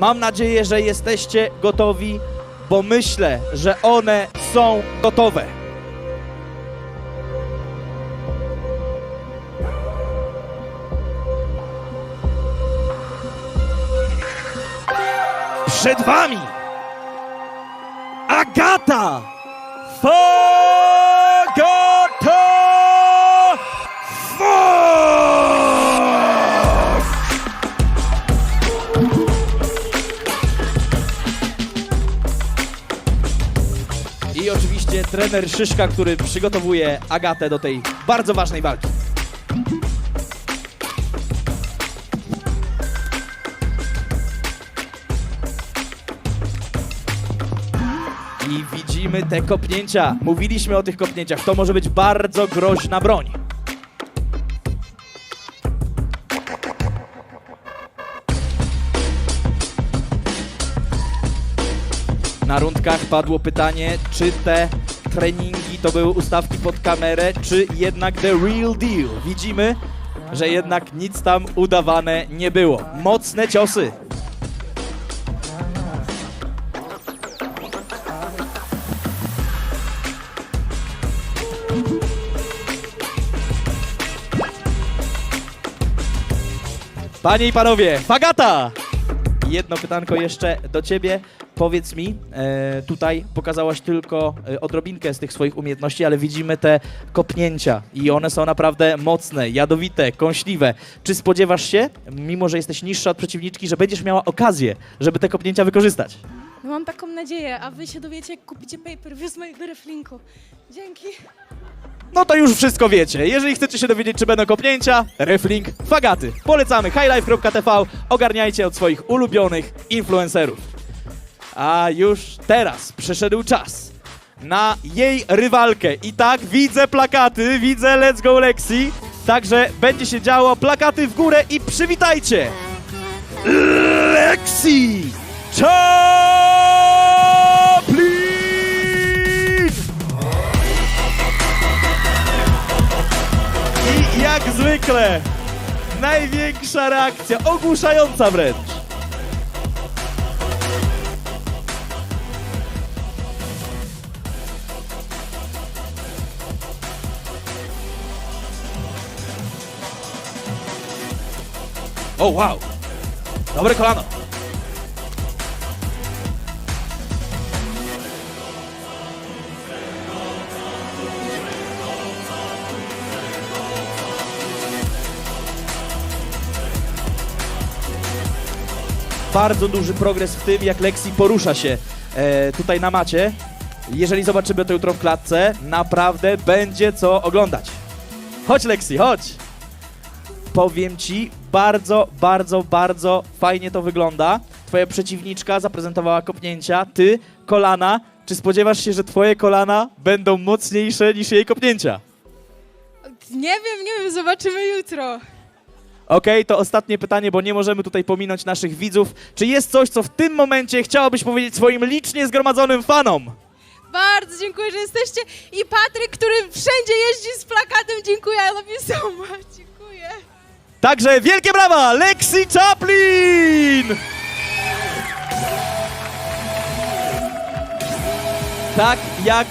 Mam nadzieję, że jesteście gotowi, bo myślę, że one są gotowe. Przed wami Agata Oczywiście trener Szyszka, który przygotowuje Agatę do tej bardzo ważnej walki. I widzimy te kopnięcia. Mówiliśmy o tych kopnięciach. To może być bardzo groźna broń. Na rundkach padło pytanie, czy te treningi to były ustawki pod kamerę, czy jednak the real deal. Widzimy, że jednak nic tam udawane nie było. Mocne ciosy. Panie i panowie, Fagata! Jedno pytanko jeszcze do ciebie. Powiedz mi, e, tutaj pokazałaś tylko e, odrobinkę z tych swoich umiejętności, ale widzimy te kopnięcia i one są naprawdę mocne, jadowite, kąśliwe. Czy spodziewasz się, mimo że jesteś niższa od przeciwniczki, że będziesz miała okazję, żeby te kopnięcia wykorzystać? No mam taką nadzieję, a wy się dowiecie, jak kupicie pay-per-view z mojego reflinku. Dzięki. No to już wszystko wiecie. Jeżeli chcecie się dowiedzieć, czy będą kopnięcia, reflink, fagaty. Polecamy highlife.tv, ogarniajcie od swoich ulubionych influencerów. A już teraz przyszedł czas na jej rywalkę. I tak widzę plakaty, widzę Let's Go Lexi. Także będzie się działo, plakaty w górę i przywitajcie! Lexi Chaplin! I jak zwykle największa reakcja, ogłuszająca wręcz. O wow! Dobre kolano. bardzo duży progres w tym, jak Lexi porusza się e, tutaj na macie. Jeżeli zobaczymy to jutro w klatce, naprawdę będzie co oglądać. Chodź Lexi, chodź! Powiem ci, bardzo, bardzo, bardzo fajnie to wygląda. Twoja przeciwniczka zaprezentowała kopnięcia, ty kolana. Czy spodziewasz się, że twoje kolana będą mocniejsze niż jej kopnięcia? Nie wiem, nie wiem, zobaczymy jutro. Okej, to ostatnie pytanie, bo nie możemy tutaj pominąć naszych widzów. Czy jest coś, co w tym momencie chciałabyś powiedzieć swoim licznie zgromadzonym fanom? Bardzo dziękuję, że jesteście. I Patryk, który wszędzie jeździ z plakatem, dziękuję. I love you so much. Także wielkie brawa, Lexi Chaplin! Tak jak